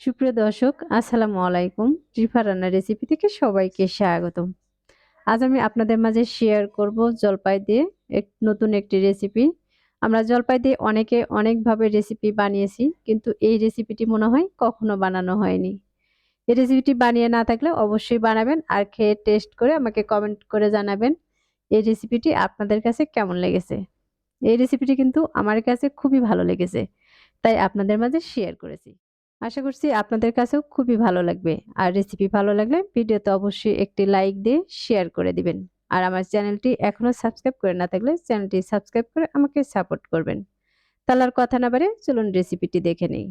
সুপ্রিয় দর্শক, আসসালামু আলাইকুম। রিফা রান্নার রেসিপি থেকে সবাইকে স্বাগতম। আজ আমি আপনাদের মাঝে শেয়ার করব জলপাই দিয়ে এক নতুন একটি রেসিপি আমরা জলপাই দিয়ে অনেকে অনেকভাবে রেসিপি বানিয়েছি, কিন্তু এই রেসিপিটি মনে হয় কখনো বানানো হয়নি। এই রেসিপিটি বানিয়ে না থাকলে অবশ্যই বানাবেন আর খেয়ে টেস্ট করে আমাকে কমেন্ট করে জানাবেন এই রেসিপিটি আপনাদের কাছে কেমন লেগেছে। এই রেসিপিটি কিন্তু আমার কাছে খুবই ভালো লেগেছে, তাই আপনাদের মাঝে শেয়ার করেছি। আশা করছি আপনাদের কাছেও খুবই ভালো লাগবে। আর রেসিপি ভালো লাগলে ভিডিওতে অবশ্যই একটি লাইক দিয়ে শেয়ার করে দিবেন। আর আমার চ্যানেলটি এখনও সাবস্ক্রাইব করে না থাকলে চ্যানেলটি সাবস্ক্রাইব করে আমাকে সাপোর্ট করবেন। তাহলে আর কথা না বারে চলুন রেসিপিটি দেখে নেই।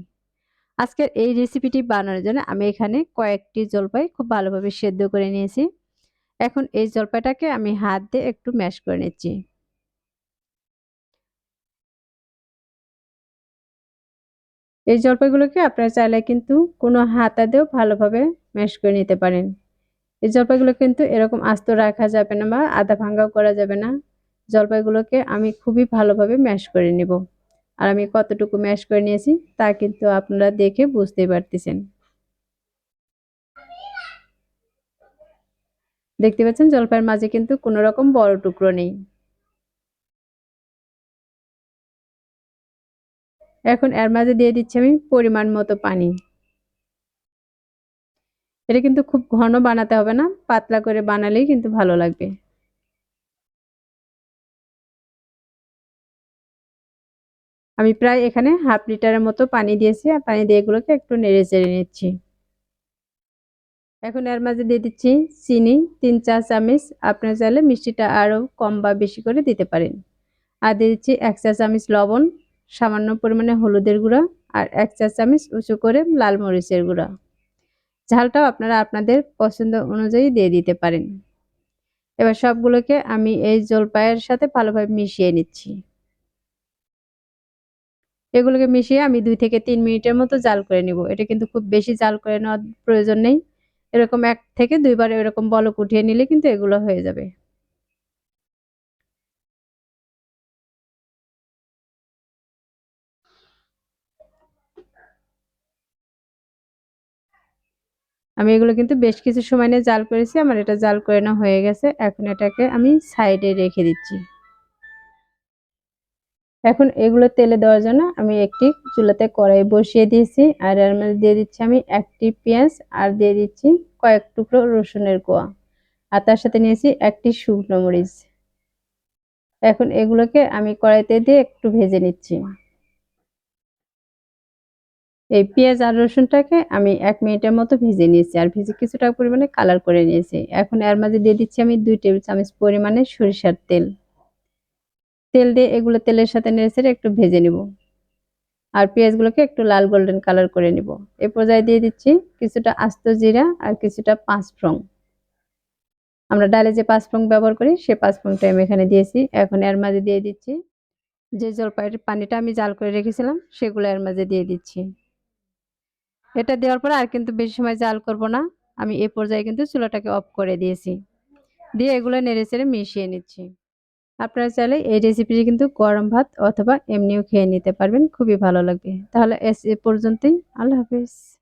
আজকের এই রেসিপিটি বানানোর জন্য আমি এখানে কয়েকটি জলপাই খুব ভালোভাবে সেদ্ধ করে নিয়েছি। এখন এই জলপাইটাকে আমি হাত দিয়ে একটু ম্যাশ করে নিচ্ছি। এই জলপাইগুলোকে আপনারা চাইলে কিন্তু কোনো হাতা দিয়েও ভালোভাবে ম্যাশ করে নিতে পারেন। এই জলপাইগুলো কিন্তু এরকম আস্ত রাখা যাবে না বা আদা ভাঙ্গাও করা যাবে না। জলপাইগুলোকে আমি খুবই ভালোভাবে ম্যাশ করে নিব। আর আমি কতটুকু ম্যাশ করে নিয়েছি তা কিন্তু আপনারা দেখে বুঝতেই পারতেছেন। দেখতে পাচ্ছেন জলপাইয়ের মাঝে কিন্তু কোনো রকম বড় টুকরো নেই। এখন এর মাঝে দিয়ে দিচ্ছি আমি পরিমাণ মতো পানি। এটা কিন্তু খুব ঘন বানাতে হবে না, পাতলা করে বানালেই কিন্তু ভালো লাগবে। আমি প্রায় এখানে হাফ লিটারের মতো পানি দিয়েছি, আর পানি দিয়ে এগুলোকে একটু নেড়ে চেড়ে নিচ্ছি। এখন এর মাঝে দিয়ে দিচ্ছি চিনি, তিন চা চামচ। আপনার চাইলে মিষ্টিটা আরও কম বা বেশি করে দিতে পারেন। আর দিয়ে দিচ্ছি এক চা চামচ লবণ। সামান্য পরিমাণে হলুদের গুঁড়া আর এক চা চামচ উঁচু করে লাল মরিচের গুঁড়া। ঝালটাও আপনারা আপনাদের পছন্দ অনুযায়ী দিয়ে দিতে পারেন। এবার সবগুলোকে আমি এই জলপাইয়ের সাথে ভালোভাবে মিশিয়ে নিচ্ছি। এগুলোকে মিশিয়ে আমি দুই থেকে তিন মিনিটের মতো জাল করে নিব। এটা কিন্তু খুব বেশি জাল করে নেওয়ার প্রয়োজন নেই। এরকম এক থেকে দুইবার এরকম বলক উঠিয়ে নিলে কিন্তু এগুলো হয়ে যাবে। আমি এগুলো কিন্তু বেশ কিছু সময় নিয়ে জাল করেছি, আমার এটা জাল করে না হয়ে গেছে। এখন এটাকে আমি সাইডে রেখে দিচ্ছি। এখন এগুলো তেলে দেওয়ার জন্য আমি একটি চুলাতে কড়াই বসিয়ে দিয়েছি, আর এর মধ্যে দিয়ে দিচ্ছি আমি একটি পেঁয়াজ, আর দিয়ে দিচ্ছি কয়েক টুকরো রসুনের কোয়া, আর তার সাথে নিয়েছি একটি শুকনো মরিচ। এখন এগুলোকে আমি কড়াইতে দিয়ে একটু ভেজে নিচ্ছি। এই পেঁয়াজ আর রসুনটাকে আমি এক মিনিটের মতো ভেজে নিয়েছি। আর ভেজে কিছুটা পরিমাণে কালার করে নিয়েছি। এখন এর মাঝে দিয়ে দিচ্ছি আমি দুই টেবিল চামচ পরিমাণে সরিষার তেল। তেল দিয়ে এগুলো তেলের সাথে নেড়ে একটু ভেজে নিব। আর পেঁয়াজগুলোকে একটু লাল গোল্ডেন কালার করে নিব। এ পর্যায়ে দিয়ে দিচ্ছি কিছুটা আস্ত জিরা আর কিছুটা পাঁচফ্রং আমরা ডালে যে পাঁচফ্রং ব্যবহার করি, সে পাঁচফ্রংটা আমি এখানে দিয়েছি। এখন এর মাঝে দিয়ে দিচ্ছি যে জলপাইয়ের পানিটা আমি জাল করে রেখেছিলাম, সেগুলো এর মাঝে দিয়ে দিচ্ছি। এটা দেওয়ার পরে আর কিন্তু বেশি সময় জাল করব না। আমি এ পর্যায়ে কিন্তু চুলাটাকে অফ করে দিয়েছি। দিয়ে এগুলো নেড়ে চেড়ে মিশিয়ে নিচ্ছি। আপনারা চাইলে এই রেসিপিটি কিন্তু গরম ভাত অথবা এমনিও খেয়ে নিতে পারবেন। খুবই ভালো লাগবে। তাহলে এস এ পর্যন্তই। আল্লাহ হাফিজ।